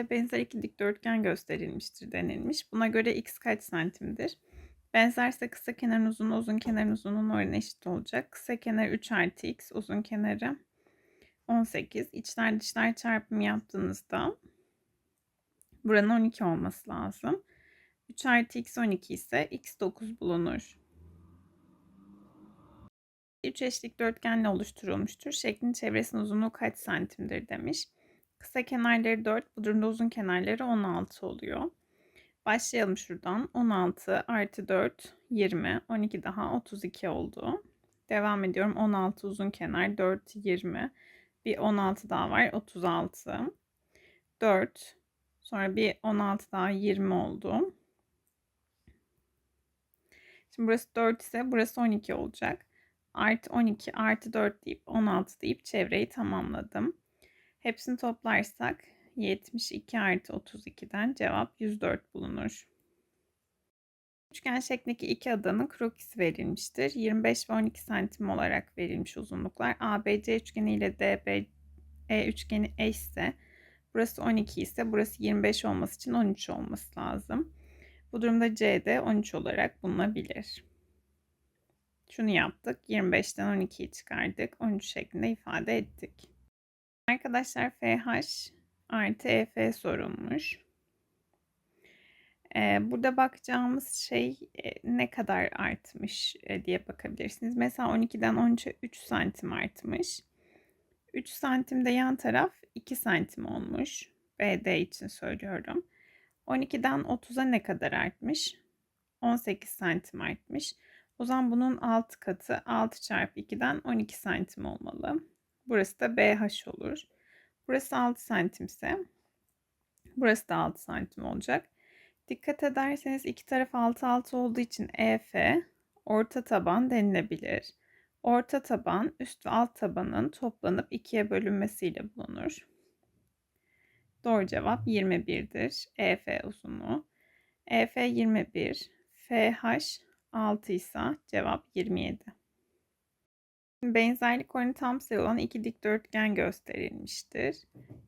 birbirine benzer iki dikdörtgen gösterilmiştir denilmiş. Buna göre x kaç santimdir? Benzerse kısa kenarın uzunluğu uzun kenarın uzunluğunun oranı eşit olacak. Kısa kenar 3 artı x, uzun kenarı 18. İçler dışlar çarpımı yaptığınızda buranın 12 olması lazım. 3 artı x 12 ise x 9 bulunur. 3 eşlik dörtgenle oluşturulmuştur. Şeklin çevresinin uzunluğu kaç santimdir demiş. Kısa kenarları 4, bu durumda uzun kenarları 16 oluyor. Başlayalım şuradan. 16 artı 4, 20. 12 daha 32 oldu. Devam ediyorum. 16 uzun kenar, 4, 20. Bir 16 daha var, 36. 4. Sonra bir 16 daha 20 oldu. Şimdi burası 4 ise burası 12 olacak. Artı 12 artı 4 deyip 16 deyip çevreyi tamamladım. Hepsini toplarsak 72 artı 32'den cevap 104 bulunur. Üçgen şeklindeki iki adanın krokisi verilmiştir. 25 ve 12 santim olarak verilmiş uzunluklar. ABC üçgeni ile DBE üçgeni eşse burası 12 ise burası 25 olması için 13 olması lazım. Bu durumda CD 13 olarak bulunabilir. Şunu yaptık. 25'ten 12'yi çıkardık. 13 şeklinde ifade ettik. Arkadaşlar FH artı EF sorulmuş. Ee, burada bakacağımız şey e, ne kadar artmış e, diye bakabilirsiniz. Mesela 12'den 13'e 3 santim artmış. 3 santimde yan taraf 2 santim olmuş. BD için söylüyorum. 12'den 30'a ne kadar artmış? 18 santim artmış. O zaman bunun 6 katı 6 çarpı 2'den 12 santim olmalı. Burası da BH olur. Burası 6 santimse burası da 6 santim olacak. Dikkat ederseniz iki taraf 6 6 olduğu için EF orta taban denilebilir. Orta taban üst ve alt tabanın toplanıp ikiye bölünmesiyle bulunur. Doğru cevap 21'dir. EF uzunluğu. EF 21, FH 6 ise cevap 27. Benzerlik oranı tam sayı olan iki dikdörtgen gösterilmiştir.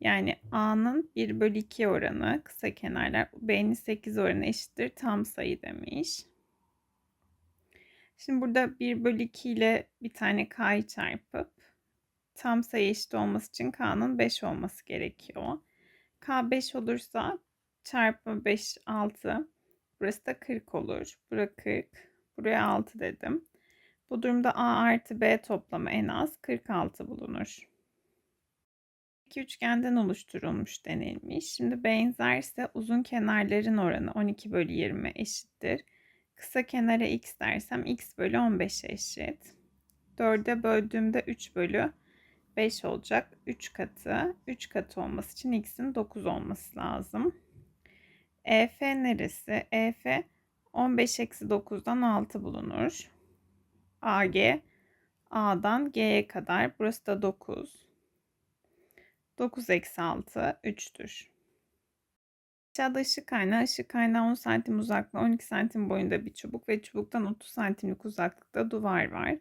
Yani A'nın 1 bölü 2 oranı kısa kenarlar B'nin 8 oranı eşittir tam sayı demiş. Şimdi burada 1 bölü 2 ile bir tane K'yı çarpıp tam sayı eşit olması için K'nın 5 olması gerekiyor. K 5 olursa çarpı 5 6 burası da 40 olur. Burası 40 Buraya 6 dedim. Bu durumda A artı B toplamı en az 46 bulunur. İki üçgenden oluşturulmuş denilmiş. Şimdi benzerse uzun kenarların oranı 12 bölü 20 eşittir. Kısa kenara x dersem x bölü 15 eşit. 4'e böldüğümde 3 bölü 5 olacak. 3 katı. 3 katı olması için x'in 9 olması lazım. EF neresi? EF 15 eksi 9'dan 6 bulunur. AG A'dan G'ye kadar. Burası da 9. 9 eksi 6 3'tür. Aşağıda ışık kaynağı. Işık kaynağı 10 santim uzaklığı 12 santim boyunda bir çubuk ve çubuktan 30 santimlik uzaklıkta duvar var.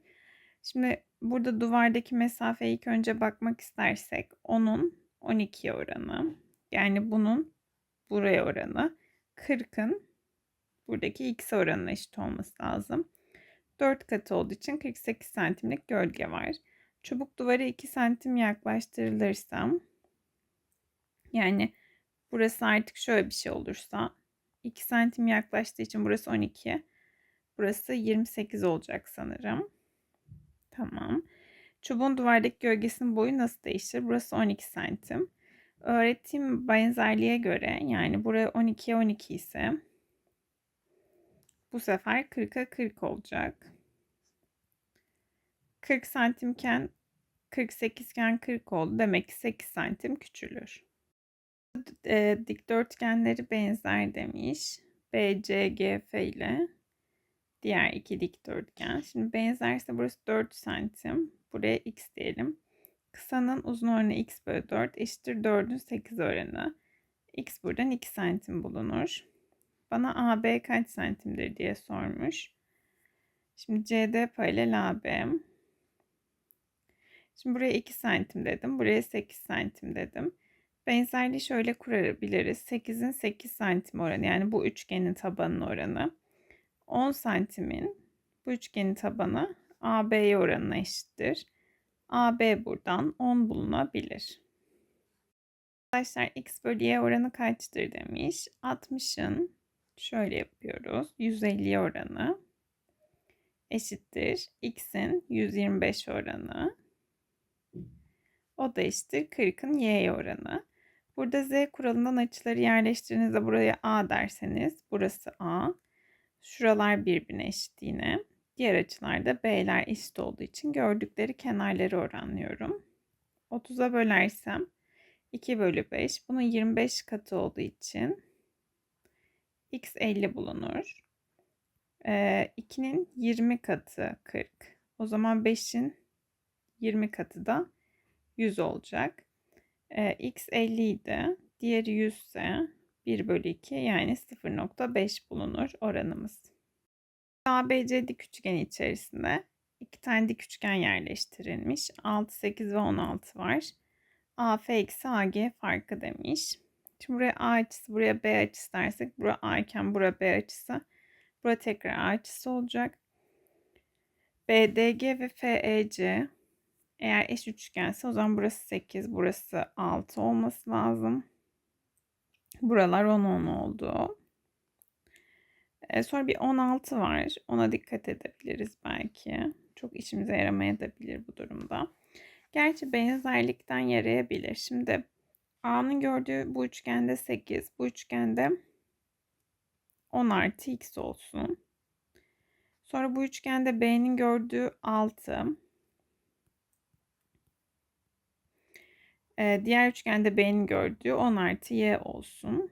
Şimdi burada duvardaki mesafeye ilk önce bakmak istersek 10'un 12'ye oranı. Yani bunun buraya oranı. 40'ın buradaki x oranına eşit olması lazım. 4 katı olduğu için 48 santimlik gölge var. Çubuk duvara 2 santim yaklaştırılırsam yani burası artık şöyle bir şey olursa 2 santim yaklaştığı için burası 12. Burası 28 olacak sanırım. Tamam. Çubuğun duvardaki gölgesinin boyu nasıl değişir? Burası 12 santim. Öğretim benzerliğe göre yani buraya 12'ye 12 ise bu sefer 40'a 40 olacak. 40 santimken 48 iken 40 oldu. Demek ki 8 santim küçülür. E, dikdörtgenleri benzer demiş. BCGF ile diğer iki dikdörtgen. Şimdi benzerse burası 4 santim. Buraya x diyelim. Kısanın uzun oranı x bölü 4 eşittir 4'ün 8 oranı. x buradan 2 santim bulunur. Bana AB kaç santimdir diye sormuş. Şimdi CD paralel AB. Şimdi buraya 2 santim dedim. Buraya 8 santim dedim. Benzerliği şöyle kurabiliriz. 8'in 8 santim oranı yani bu üçgenin tabanının oranı. 10 santimin bu üçgenin tabanı AB'ye oranına eşittir. AB buradan 10 bulunabilir. Arkadaşlar x bölü y oranı kaçtır demiş. 60'ın şöyle yapıyoruz. 150 oranı eşittir. x'in 125 oranı. O da eşittir 40'ın y'ye oranı. Burada z kuralından açıları yerleştirdiğinizde buraya a derseniz burası a. Şuralar birbirine eşit yine. Diğer açılarda b'ler eşit olduğu için gördükleri kenarları oranlıyorum. 30'a bölersem 2 bölü 5. Bunun 25 katı olduğu için x 50 bulunur. Ee, 2'nin 20 katı 40. O zaman 5'in 20 katı da 100 olacak. Ee, x 50 idi. Diğeri 100 ise 1 bölü 2 yani 0.5 bulunur oranımız. ABC dik üçgen içerisinde iki tane dik üçgen yerleştirilmiş. 6, 8 ve 16 var. AF eksi AG farkı demiş. Şimdi buraya A açısı, buraya B açısı dersek, buraya A iken buraya B açısı. Buraya tekrar A açısı olacak. BDG ve FEC eğer eş üçgense o zaman burası 8, burası 6 olması lazım. Buralar 10 10 oldu. Ee, sonra bir 16 var. Ona dikkat edebiliriz belki. Çok işimize yaramayabilir bu durumda. Gerçi benzerlikten yarayabilir. Şimdi A'nın gördüğü bu üçgende 8, bu üçgende 10 artı x olsun. Sonra bu üçgende B'nin gördüğü 6. Ee, diğer üçgende B'nin gördüğü 10 artı y olsun.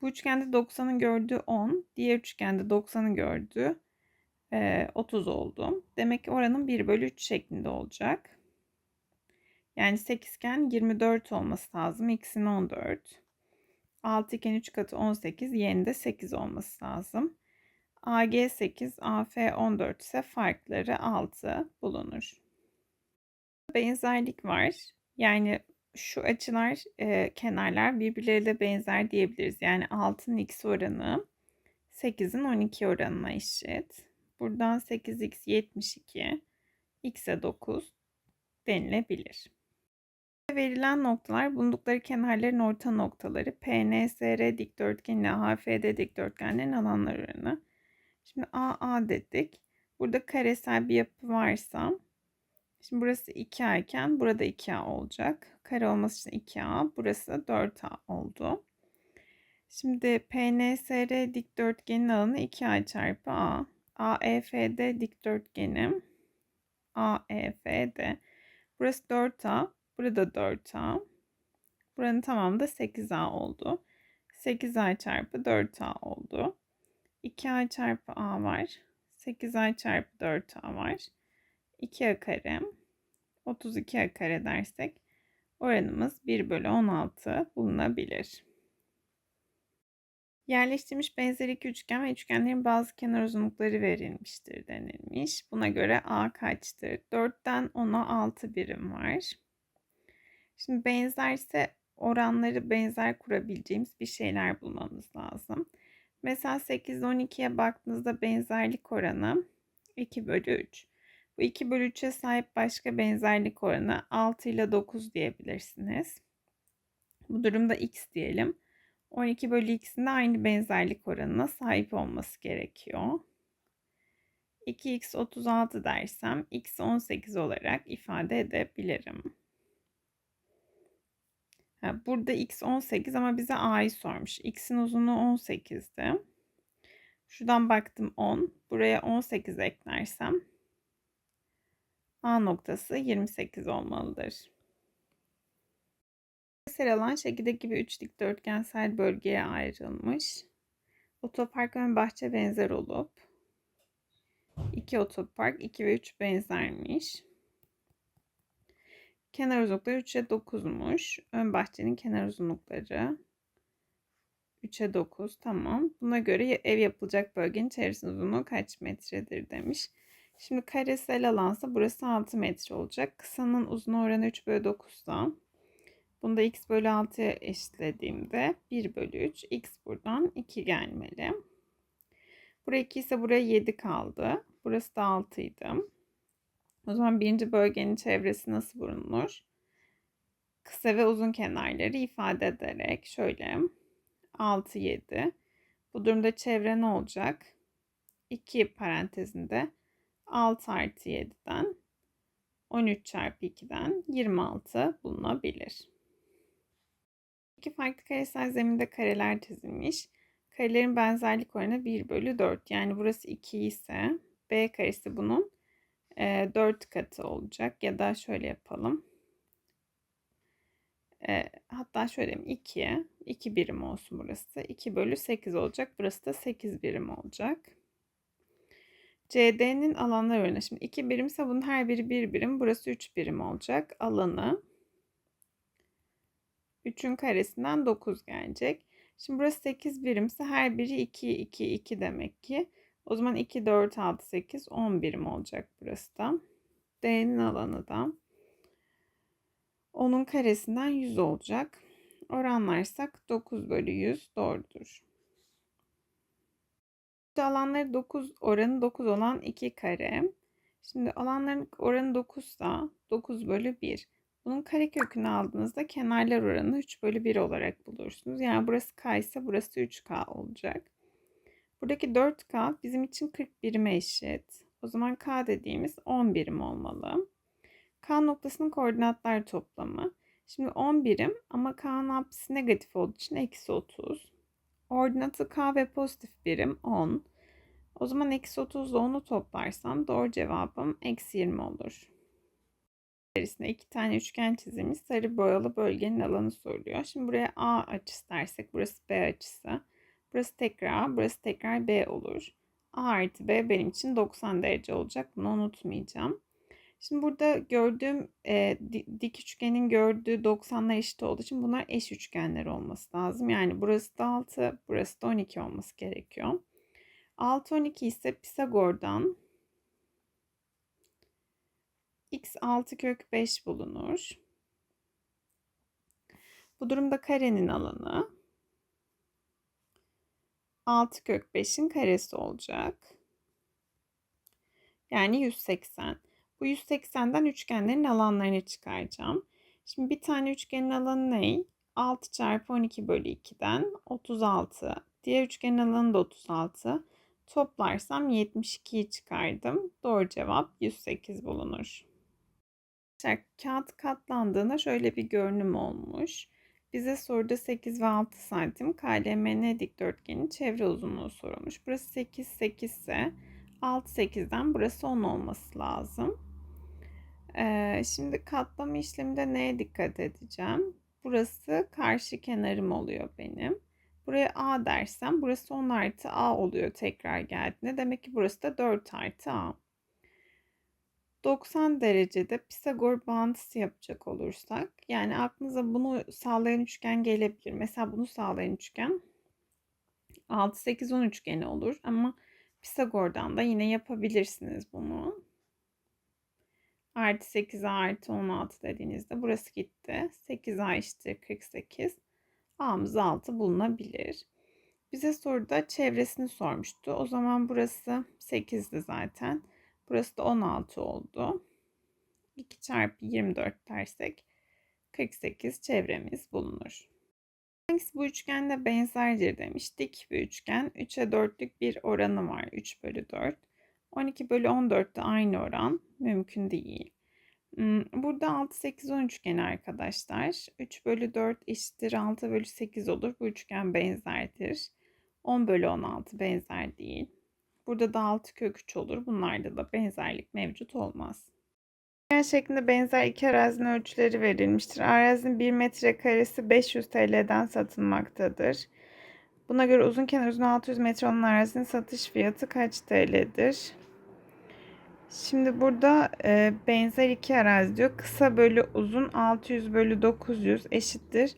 Bu üçgende 90'ın gördüğü 10. Diğer üçgende 90'ın gördüğü e, 30 oldu. Demek ki oranın 1 bölü 3 şeklinde olacak. Yani 8 iken 24 olması lazım. X'in 14. 6 iken 3 katı 18. Y'nin de 8 olması lazım. AG 8, AF 14 ise farkları 6 bulunur. Benzerlik var. Yani şu açılar, e, kenarlar birbirleriyle benzer diyebiliriz. Yani 6'nın x oranı 8'in 12 oranına eşit. Buradan 8x 72, x'e 9 denilebilir. Verilen noktalar bulundukları kenarların orta noktaları. PNSR dikdörtgen ile HFD dikdörtgenlerin alanlar oranı. Şimdi AA dedik. Burada karesel bir yapı varsa şimdi burası 2A iken burada 2A olacak. Kare olması için 2A. Burası 4A oldu. Şimdi PNSR dikdörtgenin alanı 2A çarpı A. AEFD dikdörtgenim AEFD. Burası 4A. Burada 4A. Buranın tamamı da 8A oldu. 8A çarpı 4A oldu. 2A çarpı A var. 8A çarpı 4A var. 2A kare. 32A kare dersek oranımız 1 bölü 16 bulunabilir. Yerleştirilmiş benzer iki üçgen ve üçgenlerin bazı kenar uzunlukları verilmiştir denilmiş. Buna göre A kaçtır? 4'ten 10'a 6 birim var. Şimdi benzerse oranları benzer kurabileceğimiz bir şeyler bulmamız lazım. Mesela 8 12'ye baktığınızda benzerlik oranı 2 bölü 3. Bu 2 bölü 3'e sahip başka benzerlik oranı 6 ile 9 diyebilirsiniz. Bu durumda x diyelim. 12 bölü x'in de aynı benzerlik oranına sahip olması gerekiyor. 2x 36 dersem x 18 olarak ifade edebilirim. Burada x 18 ama bize a'yı sormuş. x'in uzunluğu 18'di. Şuradan baktım 10. Buraya 18 eklersem a noktası 28 olmalıdır. Yer alan şekildeki gibi 3 dikdörtgensel bölgeye ayrılmış. Otopark ve bahçe benzer olup iki otopark 2 ve 3 benzermiş. Kenar uzunlukları 3'e 9'muş. Ön bahçenin kenar uzunlukları 3'e 9. Tamam. Buna göre ev yapılacak bölgenin çevresinin uzunluğu kaç metredir demiş. Şimdi karesel alansa burası 6 metre olacak. Kısanın uzun oranı 3 bölü 9'da. Bunu da x bölü 6'ya eşitlediğimde 1 bölü 3. x buradan 2 gelmeli. Buraya 2 ise buraya 7 kaldı. Burası da 6 idi. O zaman birinci bölgenin çevresi nasıl bulunur? Kısa ve uzun kenarları ifade ederek şöyle 6, 7. Bu durumda çevre ne olacak? 2 parantezinde 6 artı 7'den 13 çarpı 2'den 26 bulunabilir. İki farklı karesel zeminde kareler çizilmiş. Karelerin benzerlik oranı 1 bölü 4. Yani burası 2 ise B karesi bunun e, 4 katı olacak. Ya da şöyle yapalım. E, hatta şöyle diyeyim 2'ye 2 birim olsun burası. 2 bölü 8 olacak. Burası da 8 birim olacak. CD'nin alanlar oranı. Şimdi 2 birimse bunun her biri 1 birim. Burası 3 birim olacak. Alanı 3'ün karesinden 9 gelecek. Şimdi burası 8 birimse her biri 2, 2, 2 demek ki. O zaman 2, 4, 6, 8, 10 birim olacak burası da. D'nin alanı da 10'un karesinden 100 olacak. Oranlarsak 9 bölü 100 doğrudur. Alanları 9 oranı 9 olan 2 kare. Şimdi alanların oranı 9 ise 9 bölü 1. Bunun karekökünü aldığınızda kenarlar oranı 3 bölü 1 olarak bulursunuz. Yani burası k ise burası 3k olacak. Buradaki 4k bizim için 40 birime eşit. O zaman k dediğimiz 10 birim olmalı. K noktasının koordinatlar toplamı. Şimdi 10 birim ama K'nın apsisi negatif olduğu için eksi 30. Ordinatı K ve pozitif birim 10. O zaman eksi 30 ile 10'u toplarsam doğru cevabım eksi 20 olur. İçerisinde iki tane üçgen çizilmiş sarı boyalı bölgenin alanı soruluyor. Şimdi buraya A açısı dersek burası B açısı. Burası tekrar A, burası tekrar B olur. A artı B benim için 90 derece olacak. Bunu unutmayacağım. Şimdi burada gördüğüm e, dik üçgenin gördüğü 90'lar eşit olduğu için bunlar eş üçgenler olması lazım. Yani burası da 6, burası da 12 olması gerekiyor. 6 12 ise Pisagor'dan x 6 kök 5 bulunur. Bu durumda karenin alanı 6 kök 5'in karesi olacak. Yani 180. Bu 180'den üçgenlerin alanlarını çıkaracağım. Şimdi bir tane üçgenin alanı ne? 6 çarpı 12 bölü 2'den 36. Diğer üçgenin alanı da 36. Toplarsam 72'yi çıkardım. Doğru cevap 108 bulunur. Kağıt katlandığında şöyle bir görünüm olmuş. Bize soruda 8 ve 6 santim KLMN dikdörtgenin çevre uzunluğu sorulmuş. Burası 8, 8 ise 6, 8'den burası 10 olması lazım. Ee, şimdi katlama işleminde neye dikkat edeceğim? Burası karşı kenarım oluyor benim. Buraya A dersem burası 10 artı A oluyor tekrar geldiğinde. Demek ki burası da 4 artı A. 90 derecede Pisagor bağıntısı yapacak olursak yani aklınıza bunu sağlayan üçgen gelebilir. Mesela bunu sağlayan üçgen 6 8 10 üçgeni olur ama Pisagor'dan da yine yapabilirsiniz bunu. Artı 8A artı 16 dediğinizde burası gitti. 8A eşittir 48. A'mız 6 bulunabilir. Bize soruda çevresini sormuştu. O zaman burası 8'di zaten. Burası da 16 oldu. 2 çarpı 24 dersek 48 çevremiz bulunur. Hangisi bu üçgende benzerdir demiş. Dik bir üçgen. 3'e 4'lük bir oranı var. 3 bölü 4. 12 bölü 14 de aynı oran. Mümkün değil. Hmm, burada 6, 8, 10 üçgeni arkadaşlar. 3 bölü 4 eşittir 6 bölü 8 olur. Bu üçgen benzerdir. 10 bölü 16 benzer değil. Burada da 6 kök 3 olur. Bunlarda da benzerlik mevcut olmaz. Üçgen şeklinde benzer iki arazinin ölçüleri verilmiştir. Arazinin 1 metrekaresi 500 TL'den satılmaktadır. Buna göre uzun kenar uzun 600 metre olan arazinin satış fiyatı kaç TL'dir? Şimdi burada e, benzer iki arazi diyor. Kısa bölü uzun 600 bölü 900 eşittir.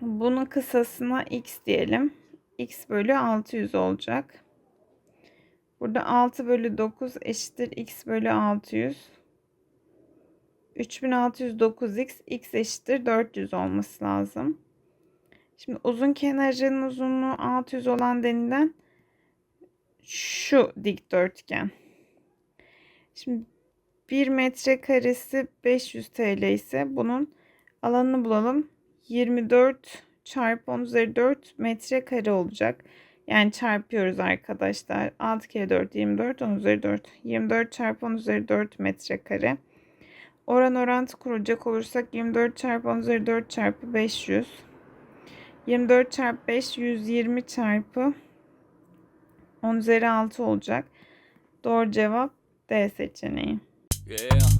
Bunun kısasına x diyelim. x bölü 600 olacak. Burada 6 bölü 9 eşittir x bölü 600. 3609x x eşittir 400 olması lazım. Şimdi uzun kenarının uzunluğu 600 olan denilen şu dikdörtgen. Şimdi 1 metre karesi 500 TL ise bunun alanını bulalım. 24 çarpı 10 üzeri 4 metre kare olacak. Yani çarpıyoruz arkadaşlar. 6 kere 4 24 10 üzeri 4. 24 çarpı 10 üzeri 4 metre kare. Oran orantı kuracak olursak 24 çarpı 10 üzeri 4 çarpı 500. 24 çarpı 5 120 çarpı 10 üzeri 6 olacak. Doğru cevap D seçeneği. Yeah.